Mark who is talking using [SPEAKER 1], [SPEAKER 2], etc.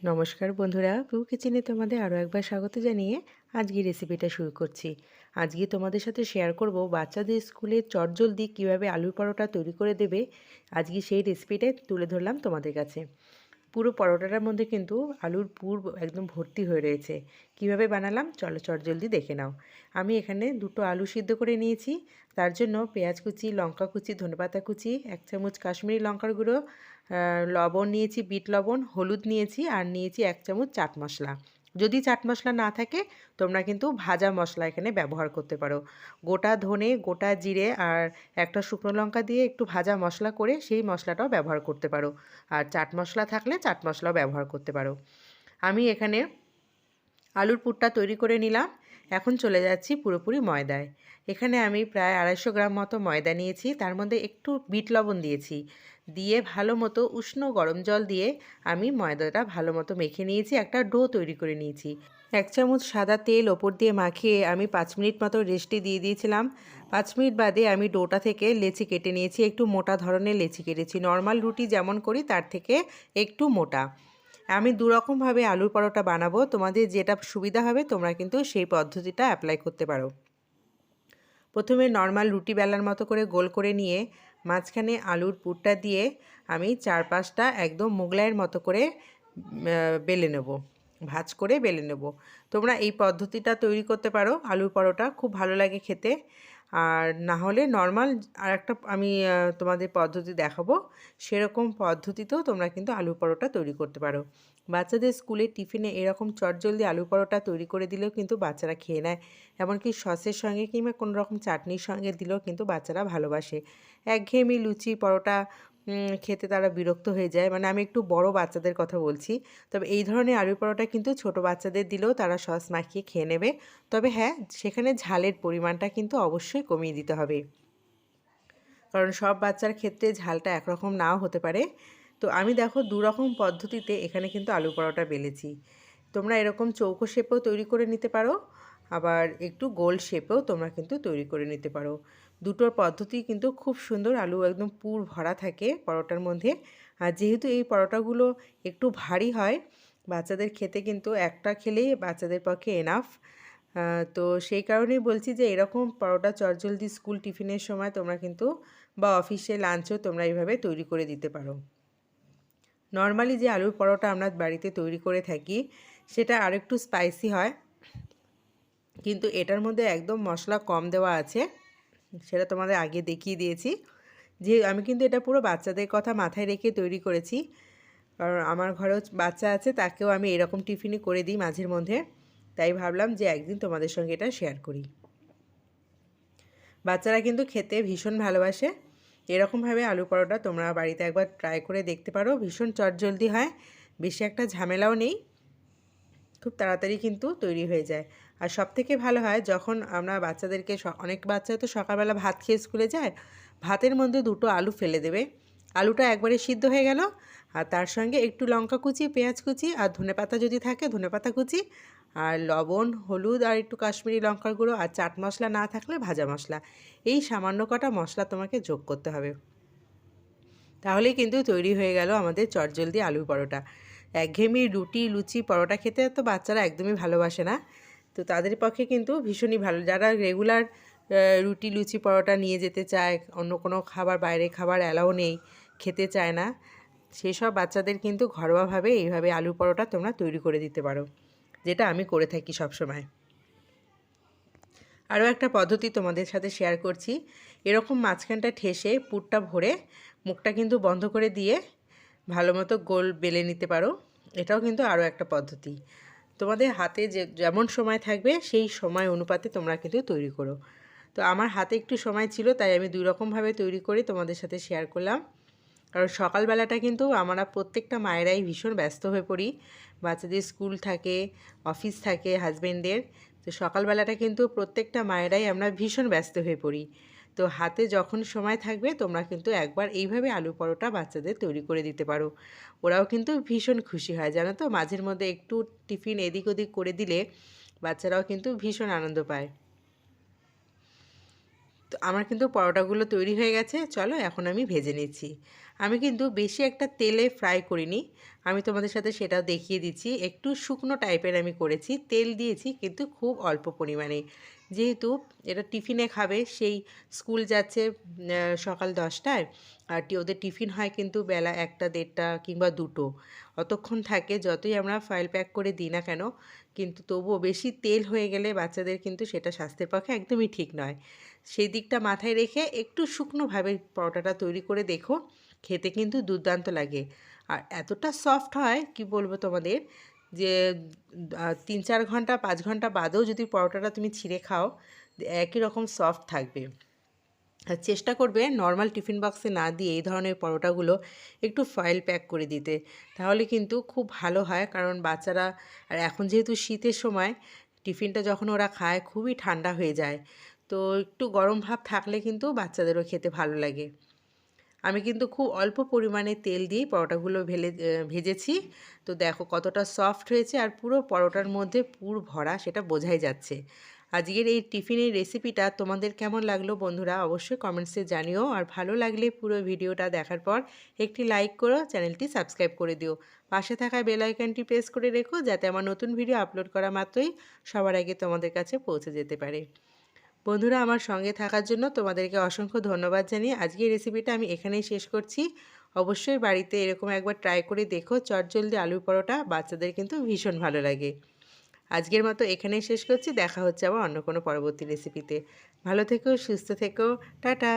[SPEAKER 1] নমস্কার বন্ধুরা প্রু কিচেনে তোমাদের আরও একবার স্বাগত জানিয়ে আজকে রেসিপিটা শুরু করছি। আজকে তোমাদের সাথে শেয়ার করব বাচ্চাদের স্কুলে চটজলদি কীভাবে আলুর পরোটা তৈরি করে দেবে। আজকে সেই রেসিপিটাই তুলে ধরলাম তোমাদের কাছে। পুরো পরোটাটার মধ্যে কিন্তু আলুর পুর একদম ভর্তি হয়ে রয়েছে। কীভাবে বানালাম? চলো চটজলদি দেখে নাও। আমি এখানে দুটো আলু সিদ্ধ করে নিয়েছি। তার জন্য পেঁয়াজ কুচি, লঙ্কা কুচি, ধনেপাতা কুচি, এক চামচ কাশ্মীরি লঙ্কার গুঁড়ো লবণ নিয়েছি, বিট লবণ, হলুদ নিয়েছি, আর নিয়েছি এক চামচ চাট মশলা। যদি চাট মশলা না থাকে, তোমরা কিন্তু ভাজা মশলা এখানে ব্যবহার করতে পারো। গোটা ধনে, গোটা জিরে আর একটা শুকনো লঙ্কা দিয়ে একটু ভাজা মশলা করে সেই মশলাটাও ব্যবহার করতে পারো। আর চাট মশলা থাকলে চাট মশলাও ব্যবহার করতে পারো। আমি এখানে আলুর পুরটা তৈরি করে নিলাম। এখন চলে যাচ্ছি পুরোপুরি ময়দায়। এখানে আমি প্রায় আড়াইশো গ্রাম মতো ময়দা নিয়েছি, তার মধ্যে একটু বিট লবণ দিয়েছি। দিয়ে ভালো মতো উষ্ণ গরম জল দিয়ে আমি ময়দাটা ভালো মতো মেখে নিয়েছি, একটা ডো তৈরি করে নিয়েছি। এক চামচ সাদা তেল ওপর দিয়ে মাখিয়ে আমি পাঁচ মিনিট মতো রেস্টে দিয়ে দিয়েছিলাম। পাঁচ মিনিট বাদে আমি ডোটা থেকে লেচি কেটে নিয়েছি, একটু মোটা ধরনের লেচি কেটেছি। নর্মাল রুটি যেমন করি, তার থেকে একটু মোটা। আমি দুরকমভাবে আলুর পরোটা বানাবো। তোমাদের যেটা সুবিধা হবে, তোমরা কিন্তু সেই পদ্ধতিটা অ্যাপ্লাই করতে পারো। প্রথমে নর্মাল রুটি বেলার মতো করে গোল করে নিয়ে, মাঝখানে আলুর পুরটা দিয়ে আমি চার পাঁচটা একদম মোগলাইয়ের মতো করে বেলে নেব। ভাজ করে বেলে নেব। তোমরা এই পদ্ধতিটা তৈরি করতে পারো। আলুর পরোটা খুব ভালো লাগে খেতে। আর না হলে নর্মাল আর একটা আমি তোমাদের পদ্ধতি দেখাবো। সেরকম পদ্ধতিতেও তোমরা কিন্তু আলু পরোটা তৈরি করতে পারো। বাচ্চাদের স্কুলে টিফিনে এরকম চটজলদি আলু পরোটা তৈরি করে দিলেও কিন্তু বাচ্চারা খেয়ে নেয়। এমনকি সসের সঙ্গে কিংবা কোনো রকম চাটনির সঙ্গে দিলেও কিন্তু বাচ্চারা ভালোবাসে। একঘেয়েমি লুচি, পরোটা খেতে তারা বিরক্ত হয়ে যায়। মানে আমি একটু বড় বাচ্চাদের কথা বলছি। তবে এই ধরনের আলু পরোটা কিন্তু ছোট বাচ্চাদের দিলেও তারা সস মাখিয়ে খেয়ে নেবে। তবে হ্যাঁ সেখানে ঝালের পরিমাণটা কিন্তু অবশ্যই কমিয়ে দিতে হবে। কারণ সব বাচ্চার ক্ষেত্রে ঝালটা একরকম নাও হতে পারে। তো আমি দেখো দু রকম পদ্ধতিতে এখানে কিন্তু আলু পরোটা বেলেছি। তোমরা এরকম চৌকো শেপেও তৈরি করে নিতে পারো। আবার একটু গোল শেপেও তোমরা কিন্তু তৈরি করে নিতে পারো। দুটোর পদ্ধতি কিন্তু খুব সুন্দর। আলু একদম পুর ভরা থাকে পরোটার মধ্যে। আর যেহেতু এই পরোটাগুলো একটু ভারী হয়, বাচ্চাদের খেতে কিন্তু একটা খেলেই বাচ্চাদের পক্ষে এনাফ তো সেই কারণেই বলছি যে এরকম পরোটা চটজলদি স্কুল টিফিনের সময় তোমরা কিন্তু বা অফিসে লাঞ্চও তোমরা এইভাবে তৈরি করে দিতে পারো। নর্মালি যে আলুর পরোটা আমরা বাড়িতে তৈরি করে থাকি, সেটা আরেকটু স্পাইসি হয়। কিন্তু এটার মধ্যে একদম মশলা কম দেওয়া আছে। সেটা তোমাদের আগে দেখিয়ে দিয়েছি। যে আমি কিন্তু এটা পুরো বাচ্চাদের কথা মাথায় রেখে তৈরি করেছি। কারণ আমার ঘরেও বাচ্চা আছে, তাকেও আমি এরকম টিফিনই করে দিই মাঝের মধ্যে। তাই ভাবলাম যে একদিন তোমাদের সঙ্গে এটা শেয়ার করি। বাচ্চারা কিন্তু খেতে ভীষণ ভালোবাসে। এরকমভাবে আলু পরোটা তোমরা বাড়িতে একবার ট্রাই করে দেখতে পারো। ভীষণ চটজলদি হয়, বেশি একটা ঝামেলাও নেই। খুব তাড়াতাড়ি কিন্তু তৈরি হয়ে যায়। আর সব থেকে ভালো হয় যখন আমরা বাচ্চাদেরকে অনেক বাচ্চা তো সকালবেলা ভাত খেয়ে স্কুলে যায়, ভাতের মধ্যে দুটো আলু ফেলে দেবে। আলুটা একবারে সিদ্ধ হয়ে গেল, আর তার সঙ্গে একটু লঙ্কা কুচি, পেঁয়াজ কুচি, আর ধনে পাতা যদি থাকে ধনে পাতা কুচি, আর লবণ, হলুদ, আর একটু কাশ্মীরি লঙ্কার গুঁড়ো, আর চাট মশলা না থাকলে ভাজা মশলা। এই সামান্য কটা মশলা তোমাকে যোগ করতে হবে। তাহলেই কিন্তু তৈরি হয়ে গেল আমাদের চটজলদি আলু পরোটা। একঘেয়েমি রুটি, লুচি, পরোটা খেতে তো বাচ্চারা একদমই ভালোবাসে না। তো তাদের পক্ষে কিন্তু ভীষণই ভালো। যারা রেগুলার রুটি, লুচি, পরোটা নিয়ে যেতে চায়, অন্য কোনো খাবার, বাইরে খাবার অ্যালাও নেই, খেতে চায় না, সেসব বাচ্চাদের কিন্তু ঘরোয়াভাবে এইভাবে আলু পরোটা তোমরা তৈরি করে দিতে পারো, যেটা আমি করে থাকি সবসময়। আরও একটা পদ্ধতি তোমাদের সাথে শেয়ার করছি। এরকম মাঝখানটা ঠেসে পুরটা ভরে মুখটা কিন্তু বন্ধ করে দিয়ে ভালো মতো গোল বেলে নিতে পারো। এটাও কিন্তু আরও একটা পদ্ধতি। তোমাদের হাতে যে, যেমন সময় থাকবে, সেই সময় অনুপাতে তোমরা কিন্তু তৈরি করো। তো আমার হাতে একটু সময় ছিল, তাই আমি দুই রকমভাবে তৈরি করে তোমাদের সাথে শেয়ার করলাম। কারণ সকালবেলাটা কিন্তু আমরা প্রত্যেকটা মায়েরাই ভীষণ ব্যস্ত হয়ে পড়ি। বাচ্চাদের স্কুল থাকে, অফিস থাকে হাজব্যান্ডের তো সকালবেলাটা কিন্তু প্রত্যেকটা মায়েরাই আমরা ভীষণ ব্যস্ত হয়ে পড়ি। তো হাতে যখন সময় থাকবে তোমরা কিন্তু একবার এইভাবে আলু পরোটা বাচ্চাদের তৈরি করে দিতে পারো। ওরাও কিন্তু ভীষণ খুশি হয়, জানো তো? মাঝের মধ্যে একটু টিফিন এদিক ওদিক করে দিলে বাচ্চারাও কিন্তু ভীষণ আনন্দ পায়। তো আমার কিন্তু পরোটাগুলো তৈরি হয়ে গেছে, চলো এখন আমি ভেজে নিচ্ছি। আমি কিন্তু বেশি একটা তেলে ফ্রাই করিনি, আমি তোমাদের সাথে সেটাও দেখিয়ে দিচ্ছি। একটু শুকনো টাইপের আমি করেছি, তেল দিয়েছি কিন্তু খুব অল্প পরিমাণে। যেহেতু এটা টিফিনে খাবে, সেই স্কুল যাচ্ছে সকাল দশটায়। আর ওদের টিফিন হয় কিন্তু বেলা একটা, দেড়টা কিংবা দুটো। অতক্ষণ থাকে, যতই আমরা ফাইল প্যাক করে দিই না কেন, কিন্তু তবুও বেশি তেল হয়ে গেলে বাচ্চাদের কিন্তু সেটা স্বাস্থ্যের পক্ষে একদমই ঠিক নয়। সেই দিকটা মাথায় রেখে একটু শুকনোভাবে পরোটাটা তৈরি করে দেখো, খেতে কিন্তু দুর্দান্ত লাগে। আর এতটা সফট হয়, কি বলব তোমাদের যে তিন চার ঘণ্টা, পাঁচ ঘণ্টা বাদেও যদি পরোটাটা তুমি ছিঁড়ে খাও, একই রকম সফট থাকবে। চেষ্টা করবে নর্মাল টিফিন বক্সে না দিয়ে এই ধরনের পরোটাগুলো একটু ফয়েল প্যাক করে দিতে। তাহলে কিন্তু খুব ভালো হয়, কারণ বাচ্চারা, আর এখন যেহেতু শীতের সময়, টিফিনটা যখন ওরা খায় খুবই ঠান্ডা হয়ে যায়। তো একটু গরম ভাব থাকলে কিন্তু বাচ্চাদেরও খেতে ভালো লাগে। আমি কিন্তু খুব অল্প পরিমাণে তেল দিয়েই পরোটাগুলো ভেলে ভেজেছি। তো দেখো কতটা সফট হয়েছে আর পুরো পরোটার মধ্যে পুর ভরা সেটা বোঝাই যাচ্ছে। আজকের এই টিফিনের রেসিপিটা তোমাদের কেমন লাগল বন্ধুরা অবশ্যই কমেন্টসে জানিও। আর ভালো লাগলে পুরো ভিডিওটা দেখার পর একটি লাইক করো, চ্যানেলটি সাবস্ক্রাইব করে দিও। পাশে থাকা বেল আইকনটি প্রেস করে রেখো যাতে আমার নতুন ভিডিও আপলোড করা মাত্রই সবার আগে তোমাদের কাছে পৌঁছে যেতে পারে। বন্ধুরা, আমার সঙ্গে থাকার জন্য তোমাদেরকে অসংখ্য ধন্যবাদ জানিয়ে আজকে রেসিপিটা আমি এখানেই শেষ করছি। অবশ্যই বাড়িতে এরকম একবার ট্রাই করে দেখো, চটজলদি আলুর পরোটা বাচ্চাদের কিন্তু ভীষণ ভালো লাগে। আজকের মতো এখানেই শেষ করছি, দেখা হচ্ছে আবার অন্য কোনো পরবর্তী রেসিপিতে ভালো থেকো, সুস্থ থেকো, টাটা!